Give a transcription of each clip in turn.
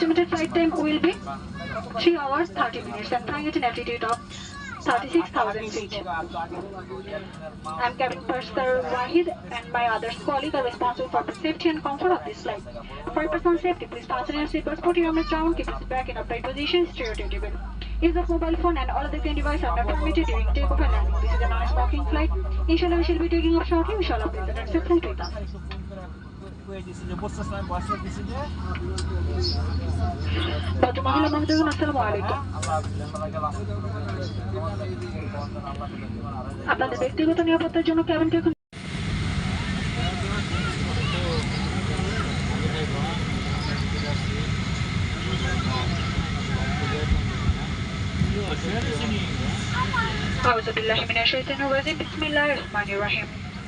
Estimated flight time will be 3 hours 30 minutes and flying at an altitude of 36,000 feet. I'm cabin purser Wahid and my other colleague are responsible for the safety and comfort of this flight. For your personal safety, please fasten your seatbelts, put your helmet down, keep it back in upright position, your table. Use of mobile phone and all other devices are not permitted during takeoff and landing. This is a non-smoking flight. Inshallah, we shall be taking off shortly. Shall update the next with us. আপনাদের ব্যক্তিগত নিরাপত্তার জন্য কেমনটি এখন أعوذ بالله من الشيطان الرجيم بسم الله الرحمن الرحيم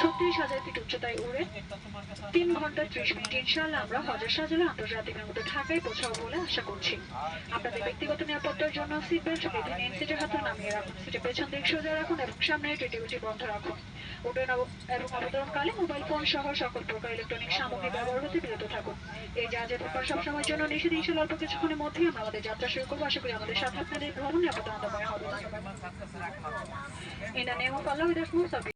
ছত্রিশ হাজার fit উচ্চতায় উড়ে তিন ঘণ্টা ত্রিশ মিনিট। ইনশাল্লাহ আমরা হজর সাজালে আন্তর্জাতিক মতো ঢাকায় পৌঁছাবো বলে আশা করছি। আপনাদের ব্যক্তিগত নিরাপত্তার জন্য সিট বেল্ট বেঁধে নিন সিটের হাতে নামিয়ে রাখুন। সিটের পেছন দিক সোজা রাখুন এবং সামনে টিটিউটি বন্ধ রাখুন। উড্ডয়ন এবং অবতরণকালে মোবাইল ফোন সহ সকল প্রকার ইলেকট্রনিক সামগ্রী ব্যবহার হতে বিরত থাকুন। এই জাহাজের ব্যাপার সবসময়ের জন্য নিষেধ ইনশাল্লাহ অল্প কিছুক্ষণের মধ্যেই আমরা আমাদের যাত্রা শুরু করব। আশা করি আমাদের সাথে আপনাদের ভ্রমণ নিরাপত্তা আনন্দময় হবে। In the name of Allah, we just move